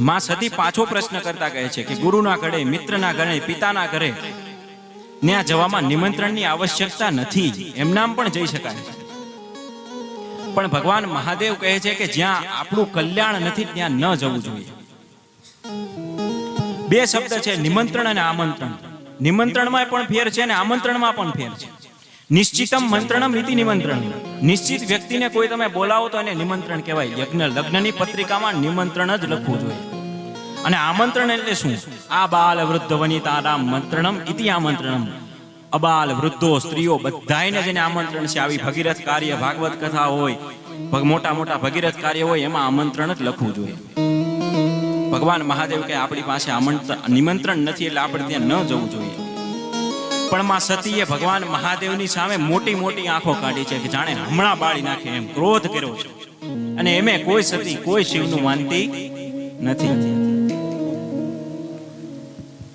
માં સતી પાછો પ્રશ્ન કરતા કહે છે કે ગુરુના ઘરે, મિત્રના ઘરે, પિતાના ઘરે ત્યાં જવામાં નિમંત્રણની આવશ્યકતા નથી એમનામ પણ જઈ શકાય. પણ ભગવાન મહાદેવ કહે છે કે જ્યાં આપણું કલ્યાણ નથી, ત્યાં ન જવું જોઈએ. બે શબ્દ છે, નિમંત્રણ અને આમંત્રણ. નિમંત્રણમાં પણ ફેર છે અને આમંત્રણમાં પણ ફેર છે. નિશ્ચિતમ મંત્રણમ રીતિ નિમંત્રણ. નિશ્ચિત વ્યક્તિને કોઈ તમે બોલાવો તો એને નિમંત્રણ કહેવાય. યજ્ઞ લગ્નની પત્રિકામાં નિમંત્રણ જ લખવું જોઈએ. અને આમંત્રણ એટલે શું? આ બાલ વૃદ્ધ વનિતા મંત્રણમ ઇતિ આમંત્રણમ. અબાલ વૃદ્ધો, સ્ત્રીઓ બધાયને જેને આમંત્રણ છે, આવી ભગીરથ કાર્ય ભાગવત કથા હોય મોટા મોટા ભગીરથ કાર્ય હોય, એમાં આમંત્રણ જ લખવું જોઈએ. ભગવાન મહાદેવ કે આપણી પાસે આમંત્રણ નિમંત્રણ નથી એટલે આપણે ત્યાં ન જવું જોઈએ. પણ માં સતીએ ભગવાન મહાદેવની સામે મોટી મોટી આંખો કાઢી છે કે જાણે હમણાં બાળી નાખે એમ ક્રોધ કર્યો છે. અને એમે કોઈ સતી કોઈ શિવનું માનતી નથી.